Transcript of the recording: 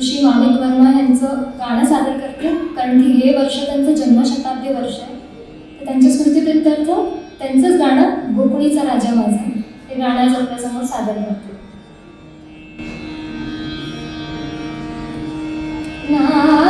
ऋषी माणिक वर्मा यांचं गाणं सादर करते. कारण की हे वर्ष त्यांचं जन्मशताब्दी वर्ष आहे. तर त्यांच्या स्मृतीप्रित्यर्थ त्यांचंच गाणं गोकुळीचा राजा माझा हे गाणं आज आपल्यासमोर सादर करते. ना